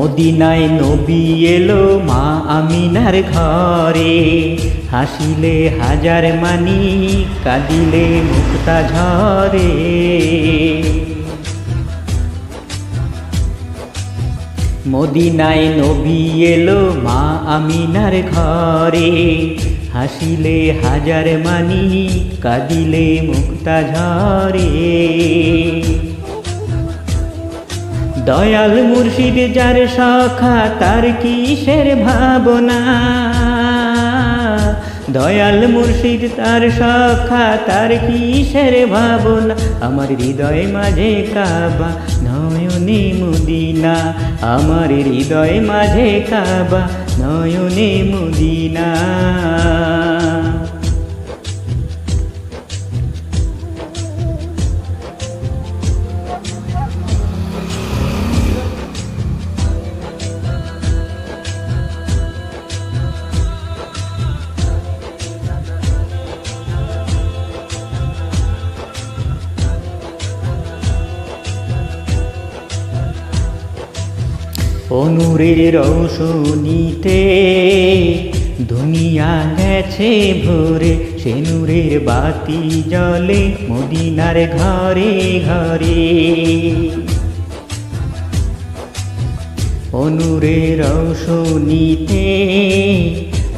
মদিনায় নবী এলো মা আমিনার ঘরে। হাসিলে হাজার মানি, কাঁদিলে মুক্তা ঝরে। মদিনায় নবী এলো মা আমিনার ঘরে। হাসিলে হাজার মানি, কাঁদিলে মুক্তা ঝরে। দয়াল মুর্শিদ যার সখা, তার কিসের ভাবনা? দয়াল মুর্শিদ তার সখা, তার কিসের ভাবনা? আমার হৃদয় মাঝে কাবা, নয়নে মুদিনা। আমার হৃদয় মাঝে কাবা, নয়নে মুদিনা। অনুরের রৌশনীতে দুনিয়া গেছে ভোরে, সে নূরের বাতি জলে মদিনার ঘরে ঘরে। অনুরের রৌশনীতে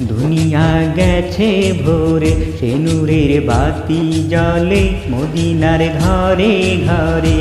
দুনিয়া গেছে ভোরে, সে নূরের বাতি জলে মদিনার ঘরে ঘরে।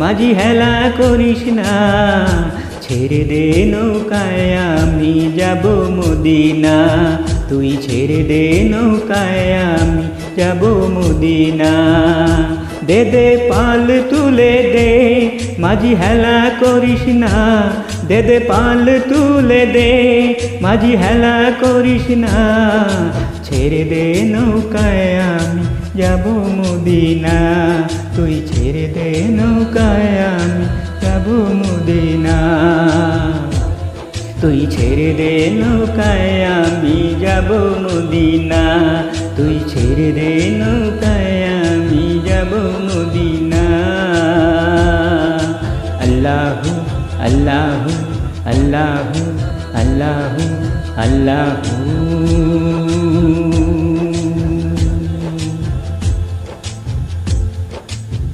মাঝি হেলা করিস না, ছেড়ে দে নৌকায়, আমি যাব মদিনা। তুই ছেড়ে দে নৌকায়, আমি যাব মদিনা। দে দে পাল তুলে দে, মাঝি হেলা করিস না। দে দে পাল তুলে দে, মাঝি হেলা করিস না, ছেড়ে দে নৌকায়, আমি যাব মদিনা, তুই ছেড়ে দে নৌকায় আমি যাব মদিনা। তুই ছেড়ে দে নৌকায় আমি যাব মদিনা, তুই ছেড়ে দে নৌকায় আমি যাব মদিনা। আল্লাহু আল্লাহু আল্লাহু আল্লাহু আল্লাহু।